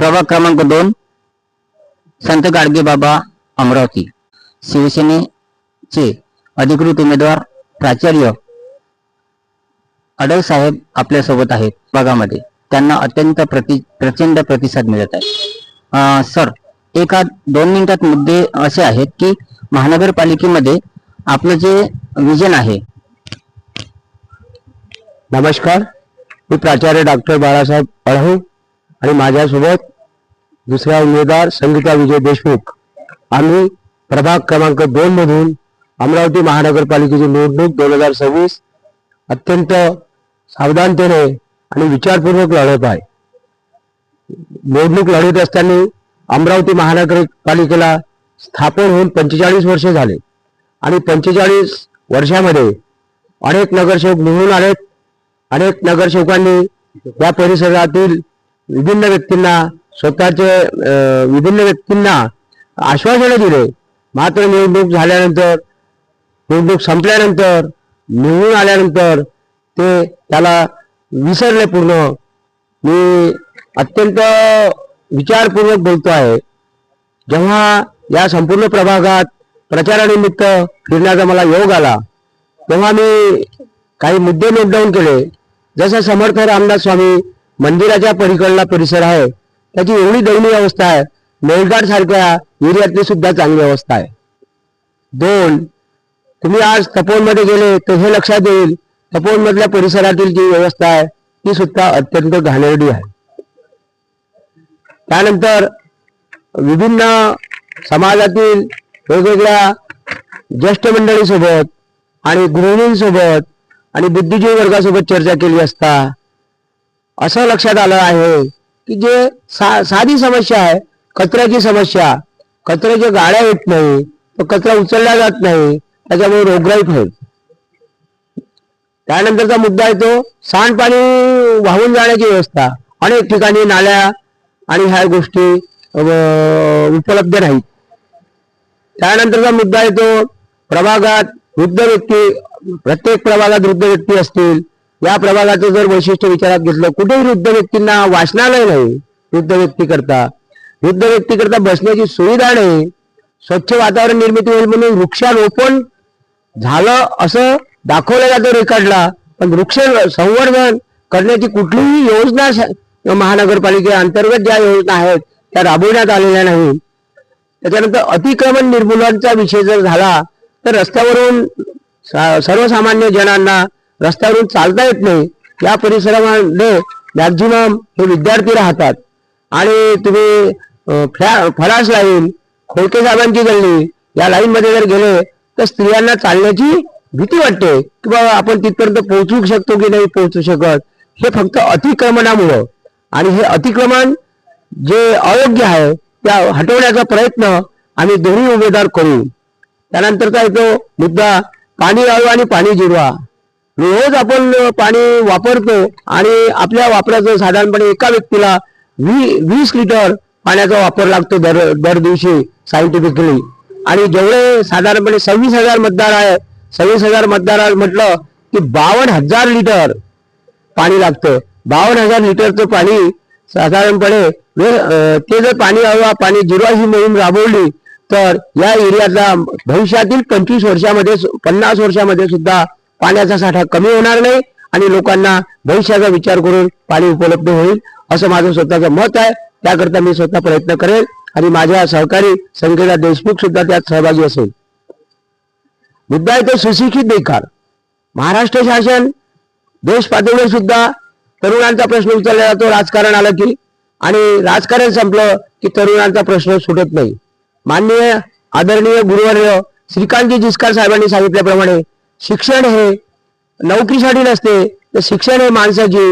प्रभाग क्रमांक दोन संत गाडगे बाबा अमरावती. शिवसेनेचे अधिकृत उमेदवार प्राचार्य अडल साहेब आपल्यासोबत आहेत भागामध्ये. त्यांना अत्यंत प्रति प्रचंड प्रतिसाद मिळत आहे. सर एका दोन मिनिटात मुद्दे असे आहेत की महानगरपालिकेमध्ये आपलं जे विजन आहे. नमस्कार. मी प्राचार्य डॉक्टर बाळासाहेब अळहू आणि माझ्यासोबत दुसऱ्या उमेदवार संगीता विजय देशमुख. आम्ही प्रभाग क्रमांक दोन मधून अमरावती महानगरपालिकेची निवडणूक दोन हजार सव्वीस अत्यंत सावधानतेने आणि विचारपूर्वक लढत आहे. निवडणूक लढत असताना अमरावती महानगरपालिकेला स्थापन होऊन पंचेचाळीस वर्ष झाले आणि पंचेचाळीस वर्षामध्ये अनेक नगरसेवक निवडून आलेत. अनेक नगरसेवकांनी या परिसरातील विभिन्न व्यक्तींना स्वतःचे विभिन्न व्यक्तींना आश्वासने दिले. मात्र निवडणूक झाल्यानंतर निवडणूक संपल्यानंतर निवडून आल्यानंतर ते त्याला विसरले पूर्ण. मी अत्यंत विचारपूर्वक बोलतो आहे. जेव्हा या संपूर्ण प्रभागात प्रचारानिमित्त फिरण्याचा मला योग आला तेव्हा मी काही मुद्दे नोट डाऊन केले. जसं समर्थ रामदास स्वामी मंदिराच्या पलीकडला परिसर आहे त्याची एवढी दयनीय अवस्था आहे. मेळघाट सारख्या एरियातली सुद्धा चांगली अवस्था आहे. दोन तुम्ही आज तपोवनमध्ये गेले तर हे लक्षात येईल तपोवन मधल्या परिसरातील जी व्यवस्था आहे ती सुद्धा अत्यंत घाणेरडी आहे. त्यानंतर विभिन्न समाजातील वेगवेगळ्या ज्येष्ठ मंडळीसोबत आणि गृहिणींसोबत आणि बुद्धिजीवी वर्गासोबत चर्चा केली असता असं लक्षात आलं आहे की जे सा साधी समस्या आहे कचऱ्याची समस्या कचऱ्याच्या गाड्या येत नाही तो कचरा उचलला जात नाही त्याच्यामुळे रोगराई होईल त्यानंतरचा मुद्दा आहे तो सांडपाणी वाहून जाण्याची व्यवस्था. अनेक ठिकाणी नाल्या आणि ह्या गोष्टी उपलब्ध नाहीत. त्यानंतरचा मुद्दा येतो प्रभागात वृद्ध व्यक्ती प्रत्येक प्रभागात वृद्ध व्यक्ती असतील या प्रभागाचं जर वैशिष्ट्य विचारात घेतलं कुठेही वृद्ध व्यक्तींना वाचनालय नाही वृद्ध व्यक्तीकरता वृद्ध व्यक्तीकरता बसण्याची सुविधा नाही स्वच्छ वातावरण निर्मिती होईल म्हणून वृक्षारोपण झालं असं दाखवलं जातं रेकॉर्डला. पण वृक्ष संवर्धन करण्याची कुठलीही योजना महानगरपालिके अंतर्गत ज्या योजना आहेत त्या राबविण्यात आलेल्या नाही त्याच्यानंतर अतिक्रमण निर्मूलनचा विषय जर झाला तर रस्त्यावरून सर्वसामान्य जणांना रस्त्यावरून चालता येत नाही. या परिसरामध्ये मॅक्झिमम हे विद्यार्थी राहतात. आणि तुम्ही फरास लाईन खोडके साहेबांची गल्ली या लाईन मध्ये जर गेले तर स्त्रियांना चालण्याची भीती वाटते. की बाबा आपण तिथपर्यंत पोहोचू शकतो की नाही पोहोचू शकत? हे फक्त अतिक्रमणामुळं. आणि हे अतिक्रमण जे अयोग्य आहे त्या हटवण्याचा प्रयत्न आम्ही दोन्ही उमेदवार करू. त्यानंतरचा येतो मुद्दा पाणी वाळू आणि पाणी जिरवा. रोज आपण पाणी वापरतो आणि आपल्या वापराचं साधारणपणे एका व्यक्तीला वी वीस लिटर पाण्याचा वापर लागतो दर दर दिवशी सायंटिफिकली आणि जेवढे साधारणपणे सव्वीस हजार मतदार आहे सव्वीस हजार मतदार म्हटलं की बावन्न हजार लिटर पाणी लागतं. बावन्न हजार लिटरचं पाणी साधारणपणे ते जर पाणी हवा पाणी जिरवा ही मोहीम राबवली तर या एरियातला भविष्यातील पंचवीस वर्षामध्ये पन्नास वर्षामध्ये सुद्धा पाण्याचा साठा कमी होणार नाही आणि लोकांना भविष्याचा विचार करून पाणी उपलब्ध होईल असं माझं स्वतःचं मत आहे. त्याकरता मी स्वतः प्रयत्न करेल आणि माझ्या सहकारी संकेता देशमुख सुद्धा त्यात सहभागी असेल. मुद्दा आहे तो सुशिक्षित बेकार. महाराष्ट्र शासन देश पातळीवर सुद्धा तरुणांचा प्रश्न विचारला जातो राजकारण आलं की आणि राजकारण संपलं की तरुणांचा प्रश्न सुटत नाही. माननीय आदरणीय गुरुवर्य श्रीकांतजी जिस्कार साहेबांनी सांगितल्याप्रमाणे शिक्षण हे नोकरीसाठी नसते तर शिक्षण हे माणसाची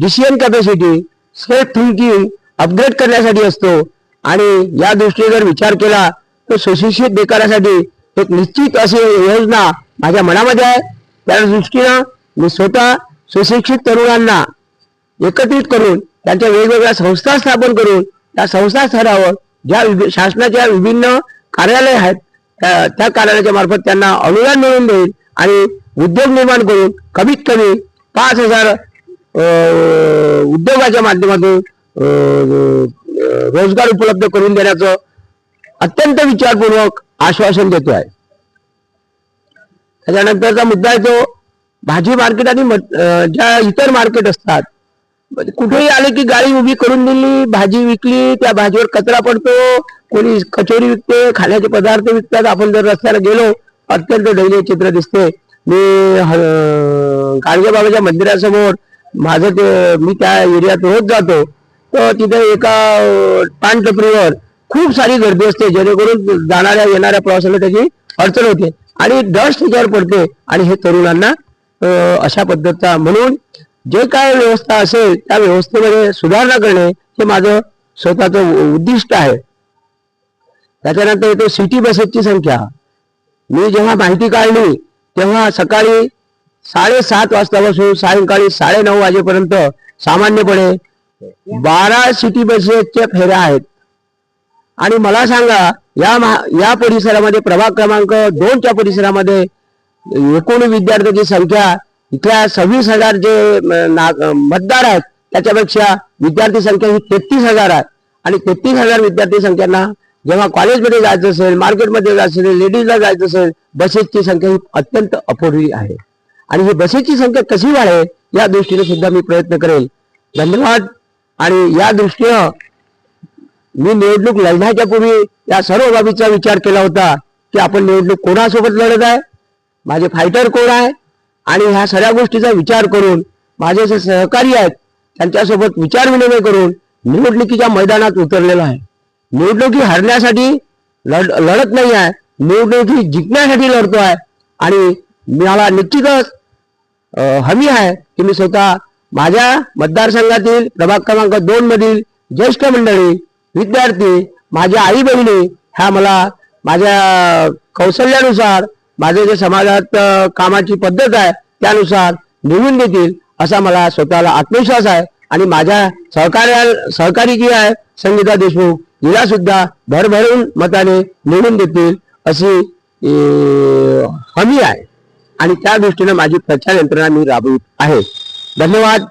decision capacity self thinking upgrade करण्यासाठी असतो. आणि या दृष्टीने जर विचार केला तर सुशिक्षित बेकारासाठी एक निश्चित अशी योजना माझ्या मनामध्ये आहे. त्या दृष्टीनं मी स्वतः सुशिक्षित तरुणांना एकत्रित करून त्यांच्या वेगवेगळ्या संस्था स्थापन करून त्या संस्था स्तरावर ज्या शासनाच्या विभिन्न कार्यालय आहेत त्या कार्यालयाच्या मार्फत त्यांना अनुदान मिळवून देईल आणि उद्योग निर्माण करून कमीत कमी पाच हजार अं, उद्योगाच्या माध्यमातून रोजगार उपलब्ध करून देण्याचं अत्यंत विचारपूर्वक आश्वासन देतो आहे त्याच्यानंतरचा मुद्दा आहे तो भाजी मार्केट आणि ज्या इतर मार्केट असतात म्हणजे कुठेही आले की गाडी उभी करून दिली भाजी विकली त्या भाजीवर कचरा पडतो कोणी कचोरी विकते खाण्याचे पदार्थ विकतात आपण जर रस्त्याला गेलो अत्यंत दयनीय चित्र दिसते. मी ह- गाडगे बाबाच्या मंदिरासमोर माझं ते मी त्या एरियात रोज जातो. तर तिथे एका पानटपरीवर टपरीवर खूप सारी गर्दी असते जेणेकरून जाणाऱ्या येणाऱ्या प्रवासाला त्याची अडचण होते. आणि डस्ट त्याच्यावर पडते. आणि हे तरुणांना अशा पद्धतीचा म्हणून जे काय व्यवस्था असेल त्या व्यवस्थेमध्ये सुधारणा करणे हे माझं स्वतःचं उद्दिष्ट आहे. त्याच्यानंतर येतो सिटी बसेसची संख्या. मी जेव्हा माहिती काढली तेव्हा सकाळी साडेसात वाजतापासून सायंकाळी साडेनऊ वाजेपर्यंत सामान्यपणे बारा सिटी बसेसच्या फेऱ्या आहेत. आणि मला सांगा या महा- या परिसरामध्ये प्रभाग क्रमांक दोनच्या परिसरामध्ये एकूण विद्यार्थ्यांची संख्या इथल्या सव्वीस हजार जे ना- मतदार आहेत त्याच्यापेक्षा विद्यार्थी संख्या ही तेहतीस हजार आहे. आणि तेहतीस हजार विद्यार्थी संख्यांना जेव्हा कॉलेजमध्ये जायचं असेल मार्केटमध्ये जायचं असेल लेडीजला जायचं असेल बसेसची संख्या ही अत्यंत अपुरी आहे. आणि ही बसेसची संख्या कशी वाढेल या दृष्टीने सुद्धा मी प्रयत्न करेल. धन्यवाद. आणि या दृष्टीनं मी निवडणूक लढण्याच्या पूर्वी या सर्व बाबीचा विचार केला होता की आपण निवडणूक कोणासोबत लढत आहे माझे फायटर कोण आहे आणि ह्या सगळ्या गोष्टीचा विचार करून माझे जे सहकारी आहेत त्यांच्यासोबत विचार विनिमय करून निवडणुकीच्या मैदानात उतरलेला आहे. निवडणुकी हरण्यासाठी लढ लढत नाही आहे. निवडणुकी जिंकण्यासाठी लढतो आहे. आणि मला निश्चितच हमी आहे की मी स्वतः माझ्या मतदारसंघातील प्रभाग क्रमांक दोन मधील ज्येष्ठ मंडळी विद्यार्थी माझ्या आई बहिणी ह्या मला माझ्या कौशल्यानुसार माझे जे समाजात कामाची पद्धत आहे त्यानुसार निवडून देतील असा मला स्वतःला आत्मविश्वास आहे. आणि माझ्या सहकार्या सहकारी जी आहे संगीता देशमुख हिला सुद्धा भरभरून मताने निवडून देतील अशी हमी आहे. आणि त्या दृष्टीनं माझी प्रचार यंत्रणा मी राबवित आहे. धन्यवाद.